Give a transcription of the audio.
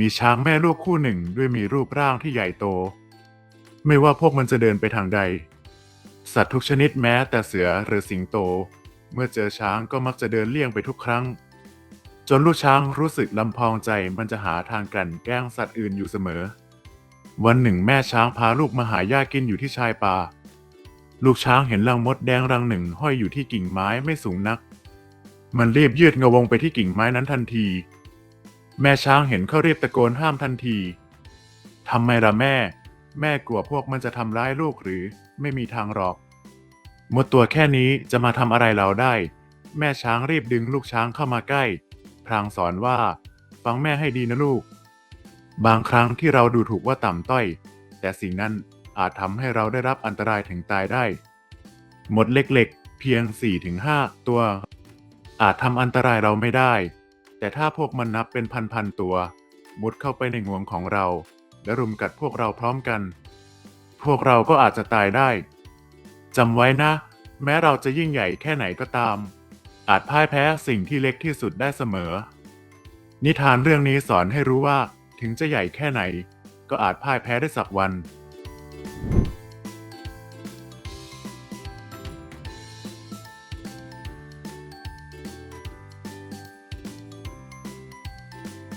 มีช้างแม่ลูกคู่หนึ่งด้วยมีรูปร่างที่ใหญ่โต ไม่ว่าพวกมันจะเดินไปทางใด สัตว์ทุกชนิดแม้แต่เสือหรือสิงโต เมื่อเจอช้างก็มักจะเดินเลี่ยงไปทุกครั้ง จนลูกช้างรู้สึกลำพองใจมันจะหาทางกลั่นแกล้งสัตว์อื่นอยู่เสมอ วันหนึ่งแม่ช้างพาลูกมาหาหญ้ากินอยู่ที่ชายป่า ลูกช้างเห็นรังมดแดงรังหนึ่งห้อยอยู่ที่กิ่งไม้ไม่สูงนัก มันรีบยืดงวงไปที่กิ่งไม้นั้นทันที แม่ช้างเห็นเขารีบตะโกนห้ามทันทีทำไมล่ะแม่ แม่กลัวพวกมันจะทำร้ายลูกหรือไม่มีทางหรอกมดตัวแค่นี้จะมาทำอะไรเราได้ แม่ช้างรีบดึงลูกช้างเข้ามาใกล้พลางสอนว่า ฟังแม่ให้ดีนะลูก บางครั้งที่เราดูถูกว่าต่ำต้อย แต่สิ่งนั้นอาจทำให้เราได้รับอันตรายถึงตายได้ มดเล็กๆ เพียง 4-5 ตัว อาจทำอันตรายเราไม่ได้ แต่ถ้าพวกมันนับเป็นพันๆตัว มุดเข้าไปในงวงของเรา และรุมกัดพวกเราพร้อมกัน พวกเราก็อาจจะตายได้จำไว้นะ แม้เราจะยิ่งใหญ่แค่ไหนก็ตาม อาจพ่ายแพ้สิ่งที่เล็กที่สุดได้เสมอ นิทานเรื่องนี้สอนให้รู้ว่าถึงจะใหญ่แค่ไหน ก็อาจพ่ายแพ้ได้สักวัน